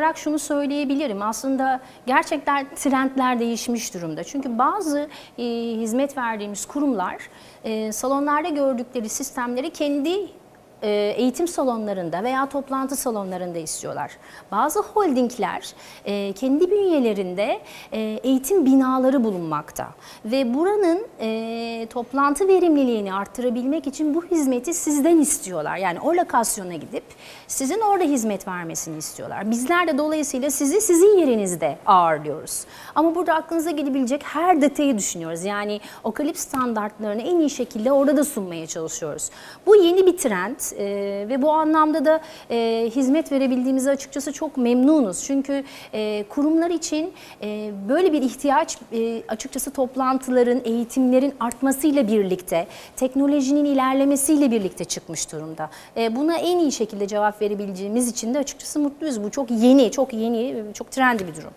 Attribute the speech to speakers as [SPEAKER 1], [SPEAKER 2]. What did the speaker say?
[SPEAKER 1] olarak şunu söyleyebilirim. Aslında gerçekten trendler değişmiş durumda. Çünkü bazı e, hizmet verdiğimiz kurumlar e, salonlarda gördükleri sistemleri kendi e, eğitim salonlarında veya toplantı salonlarında istiyorlar. Bazı holdingler e, kendi bünyelerinde e, eğitim binaları bulunmakta ve buranın e, toplantı verimliliğini arttırabilmek için bu hizmeti sizden istiyorlar. Yani o lokasyona gidip sizin orada hizmet vermesini istiyorlar. Bizler de dolayısıyla sizi sizin yerinizde ağırlıyoruz. Ama burada aklınıza gelebilecek her detayı düşünüyoruz. Yani okalip standartlarını en iyi şekilde orada da sunmaya çalışıyoruz. Bu yeni bir trend e, ve bu anlamda da e, hizmet verebildiğimize açıkçası çok memnunuz. Çünkü e, kurumlar için e, böyle bir ihtiyaç e, açıkçası toplantıların, eğitimlerin artmasıyla birlikte, teknolojinin ilerlemesiyle birlikte çıkmış durumda. E, buna en iyi şekilde cevap verebileceğimiz için de açıkçası mutluyuz. Bu çok yeni, çok yeni, çok trendi bir durum.